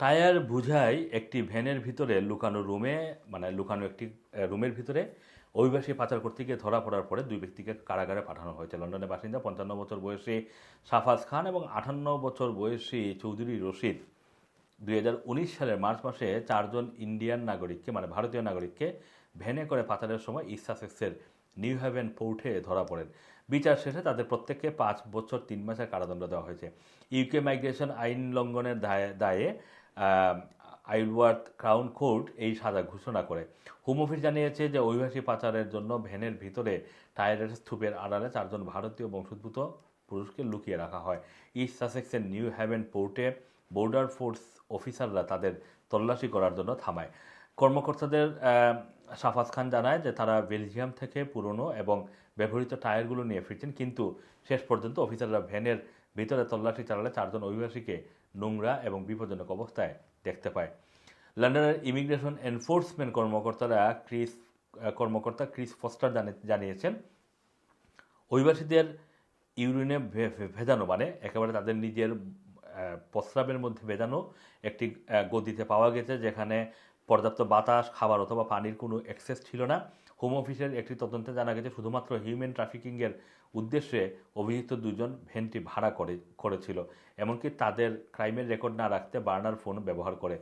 Tyre বুঝাই একটি ভ্যানের ভিতরে লুকানো রুমে মানে লুকানো একটি রুমের ভিতরে অভিবাসী পাচার করতে গিয়ে ধরা পড়ার পরে দুই ব্যক্তিকে কারাগারে পাঠানো হয়েছে। লন্ডনের বাসিন্দা, পঞ্চান্ন বছর বয়সী সাফাজ খান এবং আটান্ন বছর বয়সী চৌধুরী রশিদ। দুই হাজার উনিশ সালের মার্চ মাসে চারজন ইন্ডিয়ান নাগরিককে মানে ভারতীয় নাগরিককে ভ্যানে করে পাচারের সময় ইস্ট সাসেক্সের নিউ হ্যাভেন পোর্টে ধরা পড়েন। বিচার শেষে তাদের প্রত্যেককে পাঁচ বছর তিন মাসের কারাদণ্ড দেওয়া হয়েছে। ইউকে মাইগ্রেশন আইন লঙ্ঘনের দায়ে দায়ে আইলওয়ার্থ ক্রাউন কোর্ট এই সাজা ঘোষণা করে। হোম অফিস জানিয়েছে যে অভিবাসী পাচারের জন্য ভ্যানের ভিতরে টায়ারের স্তূপের আড়ালে চারজন ভারতীয় বংশোদ্ভূত পুরুষকে লুকিয়ে রাখা হয়। ইস্ট সাসেক্সের নিউ হ্যাভেন পোর্টে বর্ডার ফোর্স অফিসাররা তাদের তল্লাশি করার জন্য থামায়। কর্মকর্তাদের সাফাজ খান জানায় যে তারা বেলজিয়াম থেকে পুরনো এবং ব্যবহৃত টায়ারগুলো নিয়ে ফিরছেন, কিন্তু শেষ পর্যন্ত অফিসাররা ভ্যানের ভিতরে তল্লাশি চালালে চারজন অভিবাসীকে নোংরা এবং বিপজ্জনক অবস্থায় দেখতে পায়। লন্ডনের ইমিগ্রেশন এনফোর্সমেন্ট কর্মকর্তারা ক্রিস কর্মকর্তা ক্রিস ফস্টার জানিয়েছেন, অভিবাসীদের ইউরিনে ভেজানো মানে একেবারে তাদের নিজের প্রস্রাবের মধ্যে ভেজানো একটি গদিতে পাওয়া গেছে যেখানে পর্যাপ্ত বাতাস, খাবার অথবা পানির কোনো অ্যাক্সেস ছিল না। হোম অফিসের একটি তদন্তে জানা গেছে, শুধুমাত্র হিউম্যান ট্রাফিকিংয়ের উদ্দেশ্যে অভিযুক্ত দুজন ভ্যানটি ভাড়া করে, করেছিল। এমনকি তাদের ক্রাইমের রেকর্ড না রাখতে বার্নার ফোন ব্যবহার করে।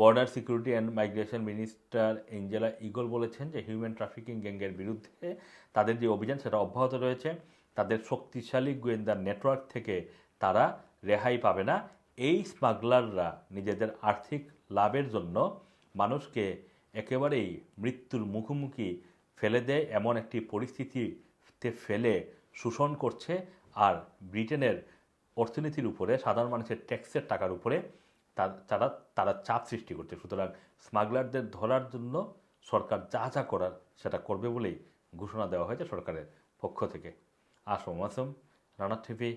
Border security and migration minister Angela Eagle বলেছেন যে হিউম্যান ট্রাফিকিং গ্যাংয়ের বিরুদ্ধে তাদের যে অভিযান, সেটা অব্যাহত রয়েছে। তাদের শক্তিশালী গোয়েন্দা নেটওয়ার্ক থেকে তারা রেহাই পাবে না। এই স্মাগলাররা নিজেদের আর্থিক লাভের জন্য মানুষকে একেবারেই মৃত্যুর মুখোমুখি ফেলে দেয় এমন একটি পরিস্থিতিতে ফেলে শোষণ করছে আর ব্রিটেনের অর্থনীতির উপরে, সাধারণ মানুষের ট্যাক্সের টাকার উপরে তারা তারা চাপ সৃষ্টি করছে। সুতরাং স্মাগলারদের ধরার জন্য সরকার যা যা করার সেটা করবে বলেই ঘোষণা দেওয়া হয়েছে সরকারের পক্ষ থেকে। আসম আসম রানা টিভি